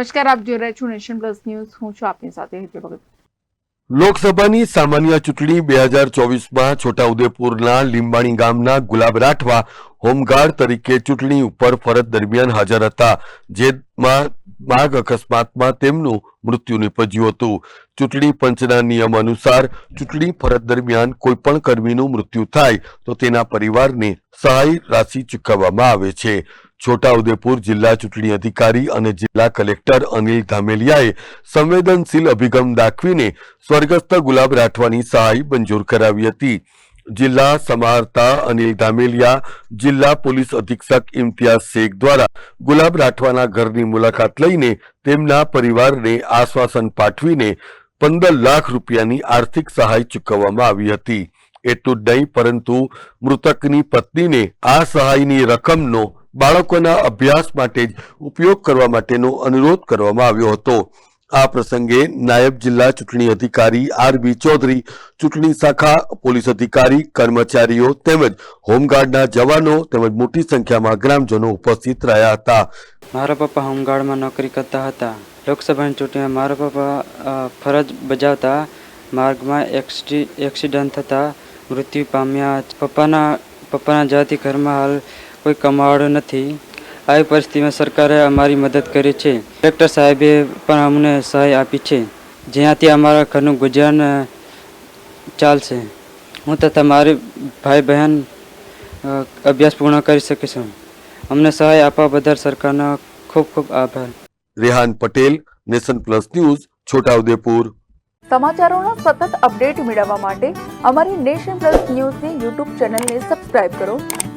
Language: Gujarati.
નમસ્કાર, આપ જોઈ રહ્યા છો નેશન પ્લસ ન્યૂઝ. હું છું આપની સાથે હેતલ ભગત. લોકસભાની સામાન્ય ચૂંટણી બે હજાર ચોવીસમાં છોટાઉદેપુરના લીંબાણી ગામના ગુલાબ રાઠવા હોમગાર્ડ તરીકે ચૂંટણી ઉપર ફરજ દરમિયાન હાજર હતા, જેમાં માર્ગ અકસ્માતમાં તેમનું મૃત્યુ નીપજ્યું હતું. ચૂંટણી પંચના નિયમ અનુસાર ચૂંટણી ફરજ દરમિયાન કોઈપણ કર્મીનું મૃત્યુ થાય તો તેના પરિવારને સહાય રાશિ ચૂકવવામાં આવે છે. છોટાઉદેપુર જિલ્લા ચૂંટણી અધિકારી અને જિલ્લા કલેક્ટર અનિલ ધામેલિયાએ સંવેદનશીલ અભિગમ દાખવીને સ્વર્ગસ્થ ગુલાબ રાઠવાની સહાય મંજૂર કરાવી હતી. જિલ્લા સમાહર્તા અનિલ ધામેલિયા, જિલ્લા પોલીસ અધિક્ષક ઇમ્તિયાઝ શેખ દ્વારા ગુલાબ રાઠવાના ઘરની મુલાકાત લઈને તેમના પરિવારને આશ્વાસન પાઠવીને પંદર લાખ રૂપિયાની આર્થિક સહાય ચૂકવવામાં આવી હતી. એટલું જ નહીં, પરંતુ મૃતકની પત્નીને આ સહાયની રકમનો બાળકોના અભ્યાસ માટે જ ઉપયોગ કરવા માટેનો અનુરોધ કરવામાં આવ્યો હતો. આ પ્રસંગે નાયબ જિલ્લા ચૂંટણી અધિકારી આર બી ચૌધરી, ચૂંટણી શાખા પોલીસ અધિકારી, કર્મચારીઓ તેમજ હોમગાર્ડના જવાનો તેમજ મોટી સંખ્યામાં ગ્રામજનો ઉપસ્થિત રહ્યા હતા. મારા પપ્પા હોમગાર્ડમાં નોકરી કરતા હતા. લોકસભાની ચૂંટણીમાં મારા પપ્પા ફરજ બજાવતા માર્ગમાં એક્સિ, એક્સિડન્ટ થતાં મૃત્યુ પામ્યા. પપ્પાના પપ્પાના જવાથી ઘરમાં હાલ કોઈ કમાવાળું નથી. આવી પરિસ્થિતિમાં સરકારે અમારી મદદ કરી છે. કલેક્ટર સાહેબે પણ અમને સહાય આપી છે. જેનાથી અમારા ઘરનું ગુજરાન ચાલશે. હું તથા મારી ભાઈ બહેન અભ્યાસ પૂર્ણ કરી શકીશું. અમને સહાય આપવા બદલ સરકારનો ખૂબ ખૂબ આભાર. Rehan Patel nation plus news Chhota Udepur. સમાચારોનો સતત અપડેટ મેળવવા માટે અમારી નેશન પ્લસ ન્યૂઝની યુટ્યુબ ચેનલને સબસ્ક્રાઇબ કરો.